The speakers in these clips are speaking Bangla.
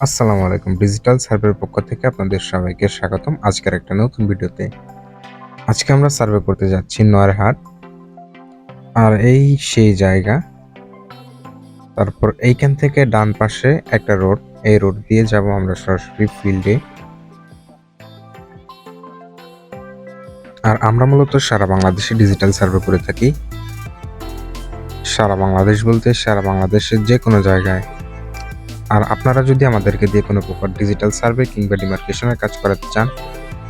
আসসালামু আলাইকুম। ডিজিটাল সার্ভের পক্ষ থেকে আপনাদের সবাইকে স্বাগতম আজকের একটা নতুন ভিডিওতে। আজকে আমরা সার্ভে করতে যাচ্ছি নয়ারহাট আর এই সেই জায়গা। তারপর এইখান থেকে ডান পাশে একটা রোড এই রোড দিয়ে যাব আমরা সরাসরি ফিল্ডে আর আমরা মূলত সারা বাংলাদেশে ডিজিটাল সার্ভে করে থাকি। সারা বাংলাদেশ বলতে সারা বাংলাদেশের যে কোনো জায়গায়। আর আপনারা যদি আমাদেরকে দিয়ে কোনো প্রকার ডিজিটাল সার্ভে কিংবা ডিমার্কেশনের কাজ করাতে চান,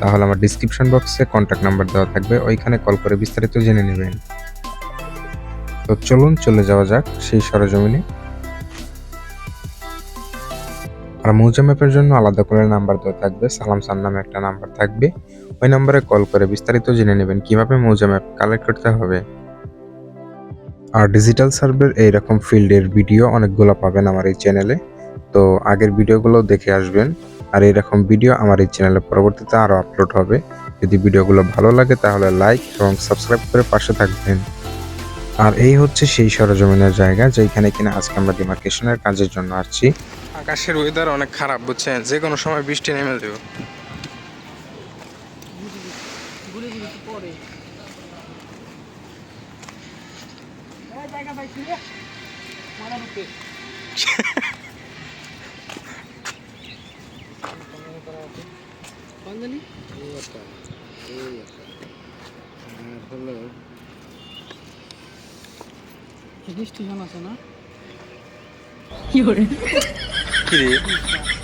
তাহলে আমার ডিসক্রিপশন বক্সে কন্ট্যাক্ট নাম্বার দেওয়া থাকবে, ওইখানে কল করে বিস্তারিত জেনে নেবেন। তো চলুন, চলে যাওয়া যাক সেই সরজমিনে। আর মৌজা ম্যাপের জন্য আলাদা করে নাম্বার দেওয়া থাকবে, সালাম সান নামে একটা নাম্বার থাকবে। ওই নাম্বারে কল করে বিস্তারিত জেনে নেবেন কীভাবে মৌজা ম্যাপ কালেক্ট করতে হবে। আর ডিজিটাল সার্ভের এইরকম ফিল্ডের ভিডিও অনেকগুলো পাবেন আমার এই চ্যানেলে তো আগের ভিডিওগুলো দেখে আসবেন। আর এরকম ভিডিও আমার এই চ্যানেলে পরবর্তীতে আরও আপলোড হবে। যদি ভিডিওগুলো ভালো লাগে তাহলে লাইক এবং সাবস্ক্রাইব করে পাশে থাকবেন। আর এই হচ্ছে সেই সরজমিনের জায়গা যেখানে কিনা আজকে আমরা ডিমার্কেশনের কাজের জন্য আসছি। আকাশের ওয়েদার অনেক খারাপ বুঝছেন? যে কোনো সময় বৃষ্টি নেমে তো জায়গা পাইছি রে মারা ঢুকে কোন জানি স্টেশন আছে না? কি রে?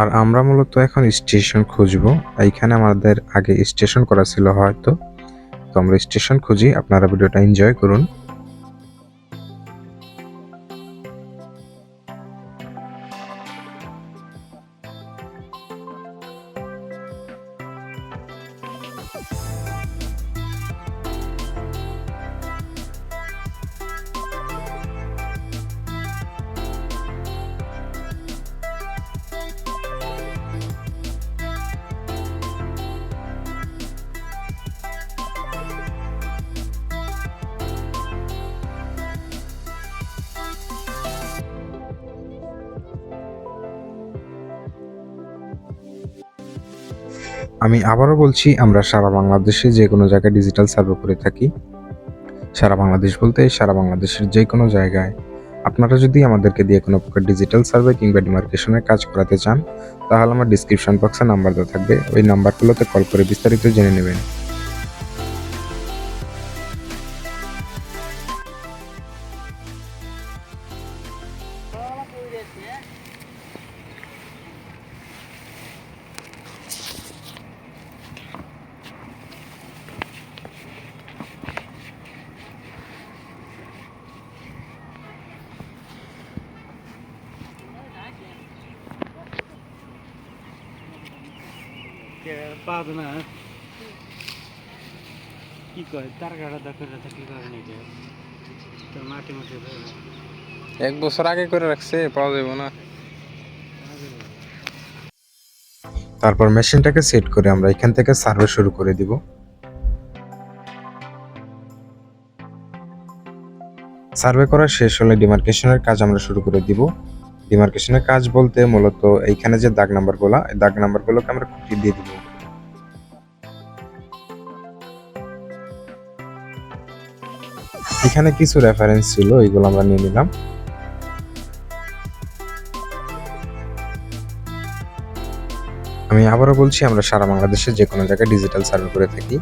আর আমরা মূলত এখন স্টেশন খুঁজবো। এইখানে আমাদের আগে স্টেশন করা ছিল হয়তো। তো আমরা স্টেশন খুঁজি, আপনারা ভিডিওটা এনজয় করুন। আমি আবারও বলছি, আমরা সারা বাংলাদেশে যে কোনো জায়গায় ডিজিটাল সার্ভে করে থাকি। সারা বাংলাদেশ বলতে সারা বাংলাদেশের যে কোনো জায়গায়। আপনারা যদি আমাদেরকে দিয়ে কোনো প্রকার ডিজিটাল সার্ভে কিংবা ডিমার্কেশনের কাজ করাতে চান, তাহলে আমার ডিসক্রিপশন বক্সে নাম্বার দেওয়া থাকবে। ওই নাম্বারগুলোতে কল করে বিস্তারিত জেনে নেবেন। এক বছর আগে করে রাখছে, পাওয়া যাবে না। তারপর মেশিনটাকে সেট করে আমরা এখান থেকে সার্ভে শুরু করে দিব। সার্ভে করা শেষ হলে ডিমার্কেশনের কাজ আমরা শুরু করে দিব। ডিমার্কেশনের কাজ বলতে মূলত এইখানে যে দাগ নাম্বারগুলো, এই দাগ নাম্বারগুলোকে আমরা খুঁটি দিয়ে দিব। এখানে কিছু রেফারেন্স ছিল এইগুলো আমরা নিয়ে নিলাম। আমি আবারও বলছি, আমরা সারা বাংলাদেশে যে কোনো জায়গায় ডিজিটাল সার্ভে করে থাকি।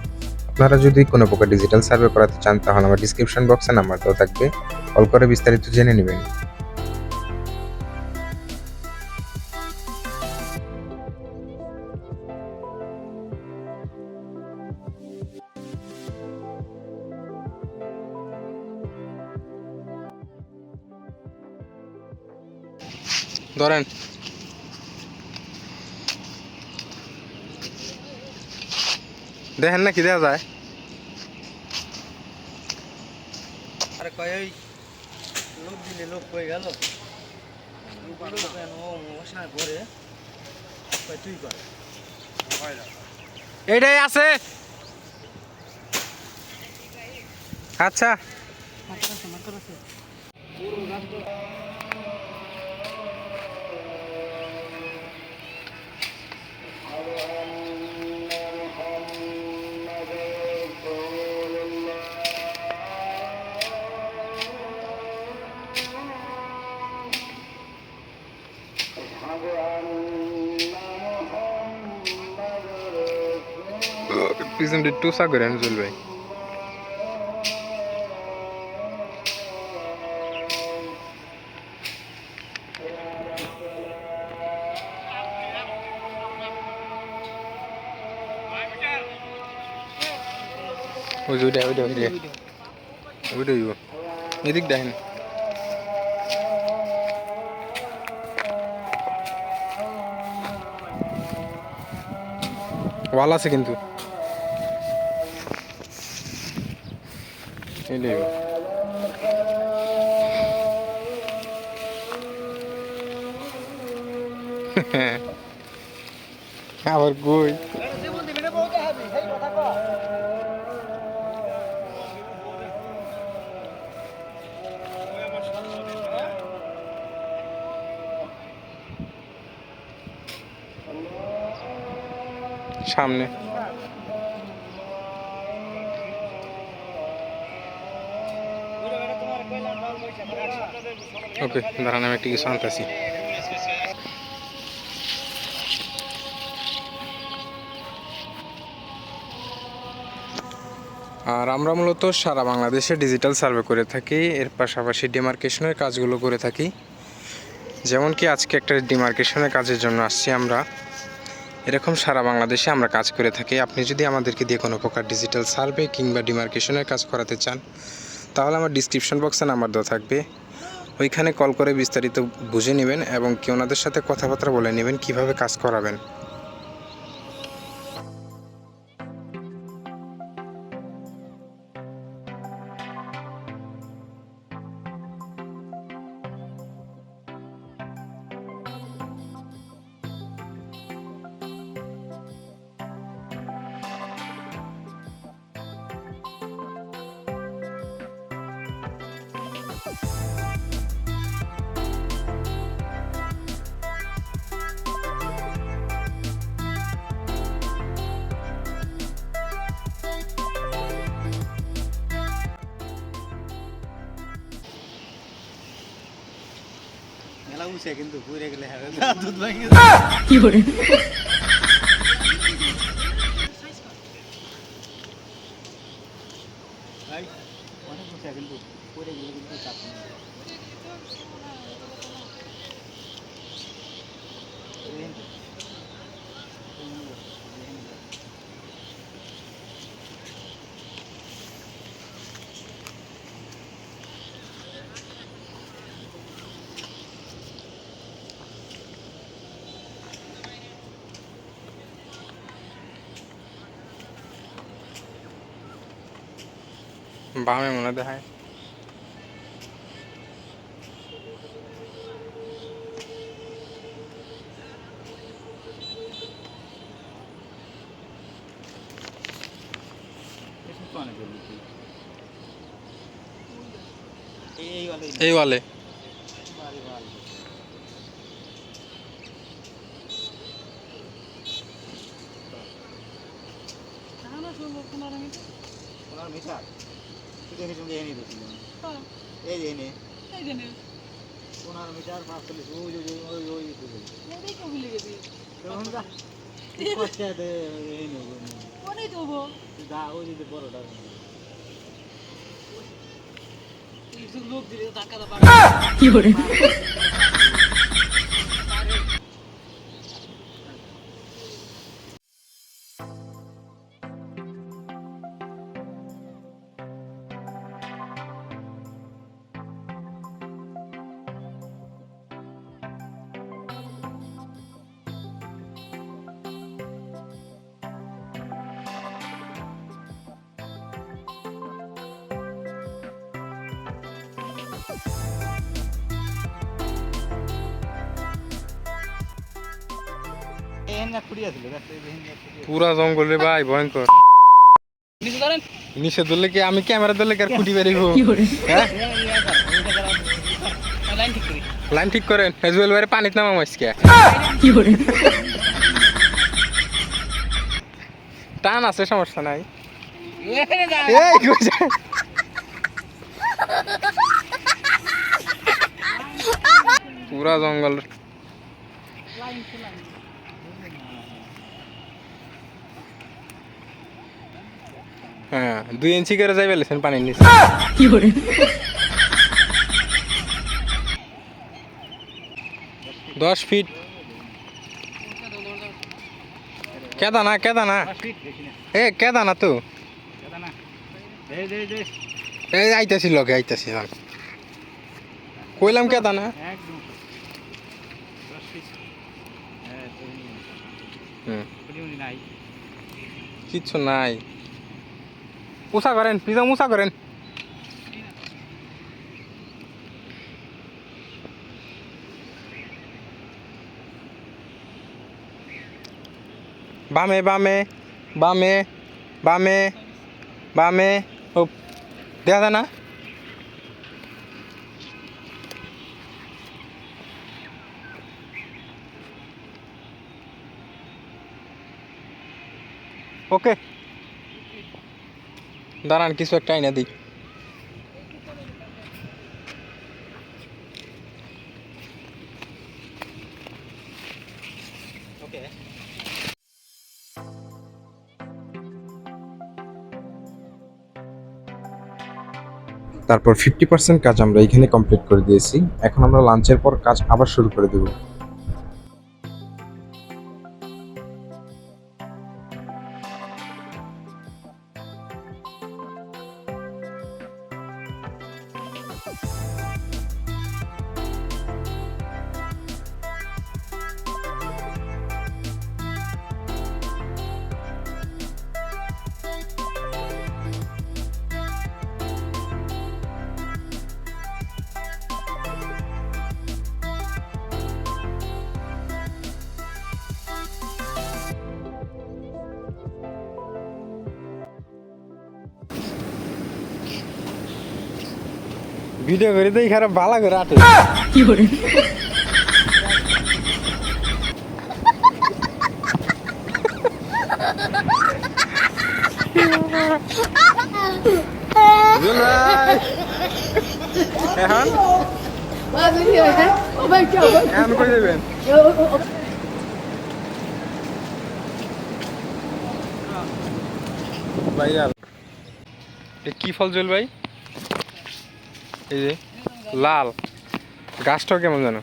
আপনারা যদি কোনো প্রকার ডিজিটাল সার্ভে করাতে চান, তাহলে আমার ডিসক্রিপশন বক্সে নাম্বার দেওয়া থাকবে। কল করে বিস্তারিত জেনে নেবেন। ধরেন। দেখেন না কি দেওয়া যায়। আরে কয় ওই লোক দিলে লোক কই গেল? এইটাই আছে। আচ্ছা। পিছনটা টুসা করে নজরুল ভাই ওই যে ওইটা ওইটা ওইটা ওইটা ওইটা এদিক দেখেন ওয়াল আছে কিন্তু এটাই আবার কই সামনে ওকে, দাঁড়ান, আমি একটু কিছু আনতেছি। আর আমরা মূলত সারা বাংলাদেশে ডিজিটাল সার্ভে করে থাকি, এর পাশাপাশি ডিমার্কেশনের কাজগুলো করে থাকি। যেমন কি আজকে একটা ডিমার্কেশনের কাজের জন্য আসছি আমরা। এরকম সারা বাংলাদেশে আমরা কাজ করে থাকি। আপনি যদি আমাদেরকে দিয়ে কোনো প্রকার ডিজিটাল সার্ভে কিংবা ডিমার্কেশনের কাজ করাতে চান, তাহলে আমার ডিসক্রিপশন বক্সে নাম্বার দেওয়া থাকবে। ওইখানে কল করে বিস্তারিত বুঝে নেবেন এবং কি ওনাদের সাথে কথাবার্তা বলে নেবেন, কীভাবে কাজ করাবেন। মেলা উঠছে কিন্তু ঘুরে গেলে দুধ ভাঙে ভাই অনেক উঠছে কিন্তু ঘুরে গেলে কিন্তু চাপ নেই দেখেন তো? বামে মনে দেখায়। এই ওয়ালে কোনে দেবো দা ওই দিতে বড়টা লোক দিলে টাকা কি পুরা জঙ্গল রে ভাই ভয়ঙ্কর। নিচে ধরলে কি আমি ক্যামেরা ধরলে কি আর খুঁটি বেরিয়ে হ্যাঁ কর, কর, লাইন ঠিক করি। করেন হেজুয়েল বাইরে পানিতে নামা মাছকে টান আছে সমস্যা নাই। পুরা জঙ্গল। হ্যাঁ দুই ইঞ্চি করে যাই বেলেছেন পানির নিচে। দশ ফিট। কেদা না কেদা না? এ কেদা না তো? এই আইতাছি লগে আইতাছি কইলাম কেদা না? হ্যাঁ কিচ্ছু নাই। উষা করেন পিজা মুসা করেন বামে বামে বামে বামে বামে ও দেখা যায় না ওকে দাঁড়ান, কিছু একটা আইনা দিই। তারপর ফিফটি পার্সেন্ট কাজ আমরা এখানে কমপ্লিট করে দিয়েছি। এখন আমরা লাঞ্চের পর কাজ আবার শুরু করে দেব। ভিডিও করে দেই খারাপ ভালো করে আটে। যাবেন? ভাইরাল। কি ফল জল ভাই? এই যে লাল। গাছটাও কেমন জানো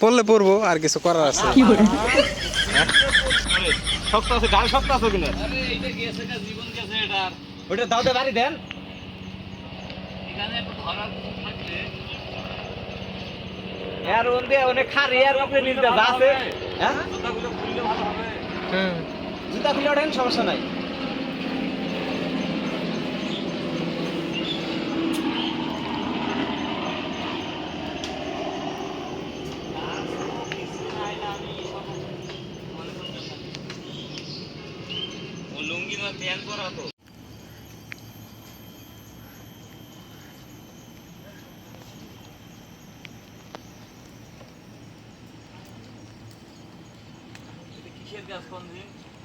পড়লে পড়ব আর কিছু করার আছে। শক্ত আছে গাল শক্ত আছে কিনা ওটা বাড়ি দেন। এর ওন্দে অনেক খারি হ্যাঁ? হুম জুতা খুলে ওঠেন সমস্যা নাই লুঙ্গি না প্যান্ট পরা তো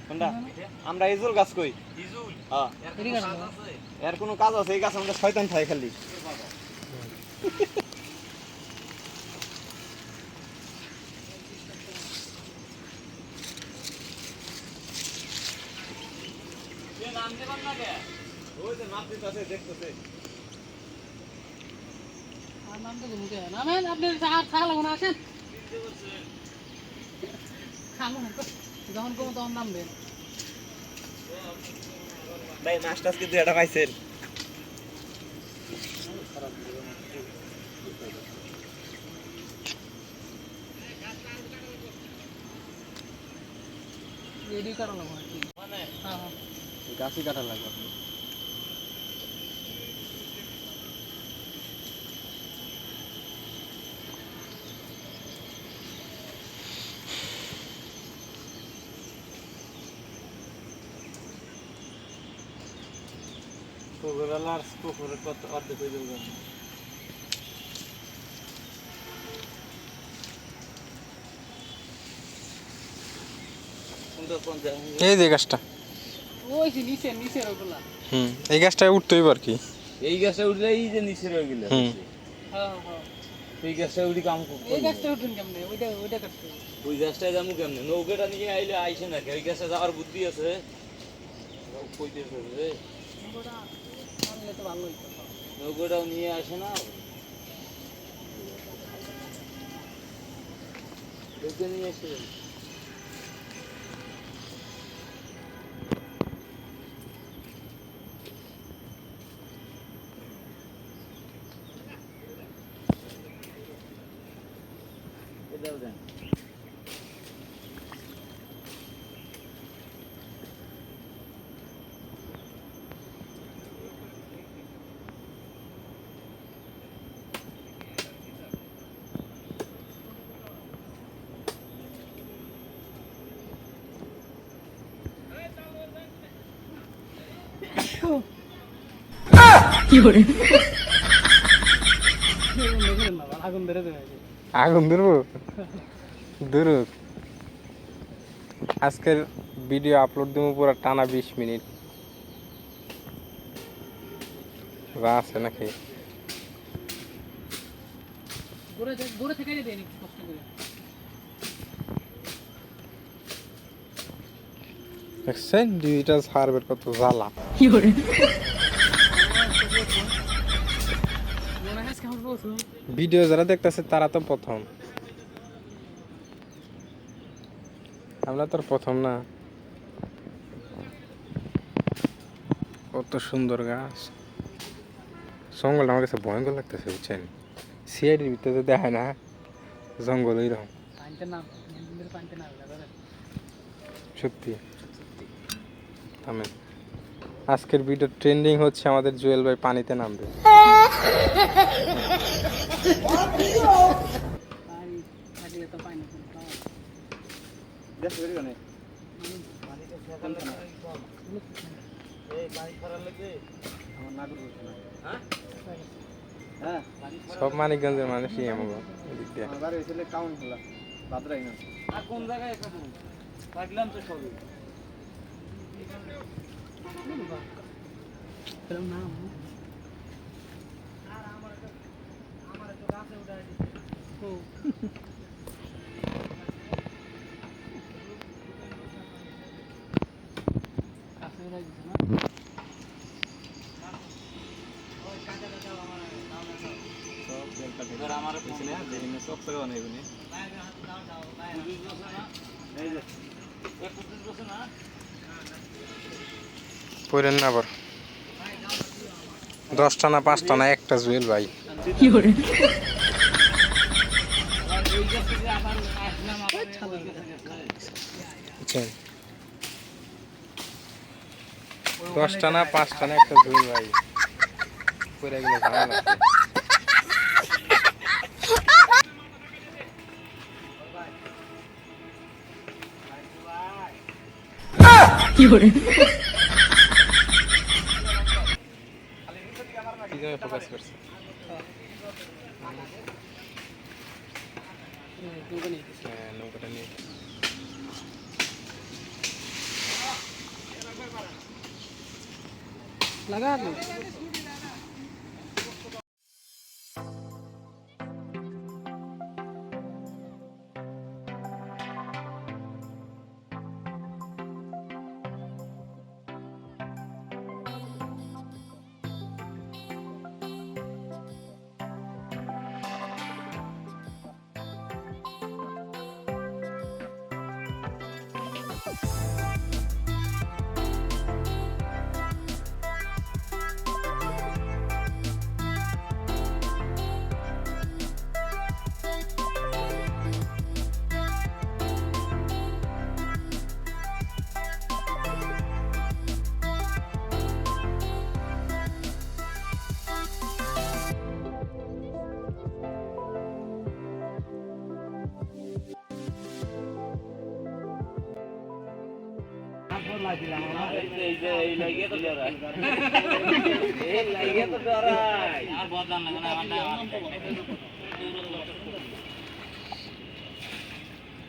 কোনটা আমরা ইজুল গাছ কই? ইজুল? হ্যাঁ। এর কোনো কাজ আছে? এই গাছ আমাদের শয়তান খায় খালি। আপনি আর আসেন। না যখন কোনো তখন নামবেন ভাই মাছ টাছ কিন্তু এটা পাইছেন? গাছই কাটা লাগবে। আপনি পুকুরে কত অর্ধেক হয়ে যাবে এই যে গাছটা। ওই যে নিচে নিচে ওগুলা। হুম এই গাছটায় উঠতে হইব আর কি। এই গাছে উঠলে এই যে নিচে রয়ে গেলে হুম। হ্যাঁ হ্যাঁ। এই গাছটা উঠি কাম করব এই গাছটা উঠবেন কেমনে? ওইটা ওইটা কাটতে ওই গাছটায় যাব কেমনে? নৌকাটা নিয়ে আইলে আইসে না ওই গাছে যাওয়ার বুদ্ধি আছে? কইতেছে ওটা তো ভালো হইতো নৌকোটাও নিয়ে আসে না। নিয়ে আসে আগুন ধরবো? ধরুক। আজকের ভিডিও আপলোড দেবো পুরো টানা বিশ মিনিট। যা আছে নাকি? থেকে দেয় নাকি কষ্ট করে দেখছেন? ডিজিটাল সার্ভের কত জ্বালা। ভিডিও যারা দেখতেছে তারা তো প্রথম। আমরা তো আর প্রথম না। কত সুন্দর গাছ। জঙ্গল আমার কাছে ভয়ঙ্কর লাগতেছে বুঝছেন? সিআইডির ভিতরে তো দেখায় না। জঙ্গল ধরে সত্যি। থামেন। আজকের ভিডিও ট্রেন্ডিং হচ্ছে আমাদের জুয়েল ভাই পানিতে নামবে। হ্যাঁ সব মানিকগঞ্জের মানুষই এদিক দিয়ে কোন জায়গায় লাগলাম তো সবই এরকম না ও কাছে উড়াই দিছে না এবার আমার ফোন দেখি সব টাকা বানাইবে নি এই যে এ পঁচিশ বছর না পড়েন না আবার। দশটা না পাঁচটা না একটা জুয়েল ভাই। দশটা না পাঁচটা না একটা জুয়েল ভাই। পড়ে গেলে ভালো কি জন্য ফোকাস করছে দোকানে হ্যাঁ নৌকাটা নিয়ে লাগা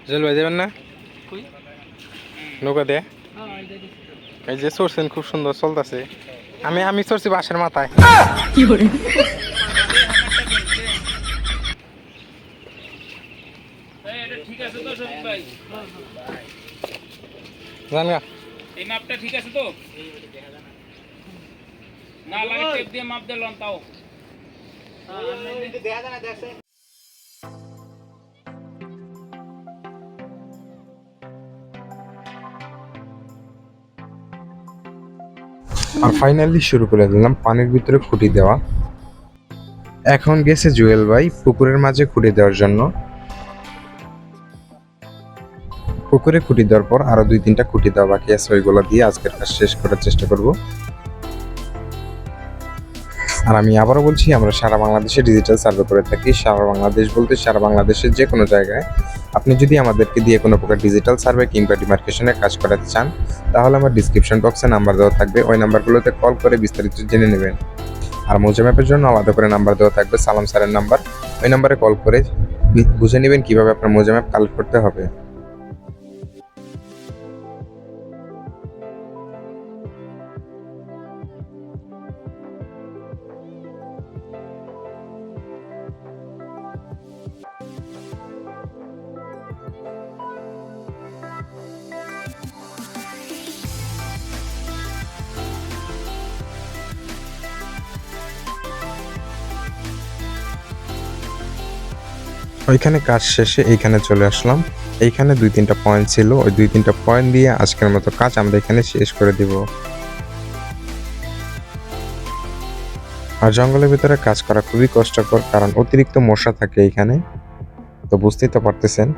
জল ভাই যাবেন না? নৌকা দিয়ে? হ্যাঁ এই যে চড়ছেন খুব সুন্দর চলতেছে। আমি আমি চড়ছি বাসের মাথায়। ঠিক আছে তো ভাই। জান গা এই মাপটা ঠিক আছে তো? না লাগে টেপ দিয়ে মাপ দিলাম তাও। আর ফাইনালি শুরু করে দিলাম পানির ভিতরে খুঁটি দেওয়া। এখন গেছে জুয়েল ভাই পুকুরের মাঝে খুঁটি দেওয়ার জন্য। পুকুরে খুঁটি দেওয়ার পর আরও দুই তিনটা খুঁটি দেওয়া বাকি আছে, ওইগুলো দিয়ে আজকের কাজ শেষ করার চেষ্টা করব। আর আমি আবারও বলছি, আমরা সারা বাংলাদেশে ডিজিটাল সার্ভে করে থাকি। সারা বাংলাদেশ বলতে সারা বাংলাদেশের যে কোনো জায়গায় আপনি যদি আমাদেরকে দিয়ে কোনো প্রকার ডিজিটাল সার্ভে কিংবা ডিমার্কেশনের কাজ করাতে চান, তাহলে আমার ডিসক্রিপশন বক্সে নাম্বার দেওয়া থাকবে। ওই নাম্বারগুলোতে কল করে বিস্তারিত জেনে নেবেন। আর মৌজা ম্যাপের জন্য আলাদা করে নাম্বার দেওয়া থাকবে, সালাম স্যারের নাম্বার ওই নাম্বারে কল করে বুঝে নেবেন কীভাবে আপনার মৌজা ম্যাপ কালেক্ট করতে হবে। ওইখানে কাজ শেষে এইখানে চলে আসলাম। এইখানে দুই তিনটা পয়েন্ট ছিল। ওই দুই তিনটা পয়েন্ট দিয়ে আজকের মতো কাজ আমরা এখানে শেষ করে দিব। আর জঙ্গলের ভিতরে কাজ করা খুবই কষ্টকর, কারণ অতিরিক্ত মশা থাকে এইখানে। তো বুঝতেই তো পারতেছেন।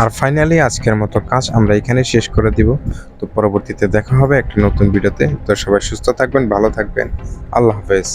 আর ফাইনালি আজকের মতো কাজ আমরা এখানে শেষ করে দিব। তো পরবর্তীতে দেখা হবে একটা নতুন ভিডিওতে। তো সবাই সুস্থ থাকবেন, ভালো থাকবেন। আল্লাহ হাফেজ।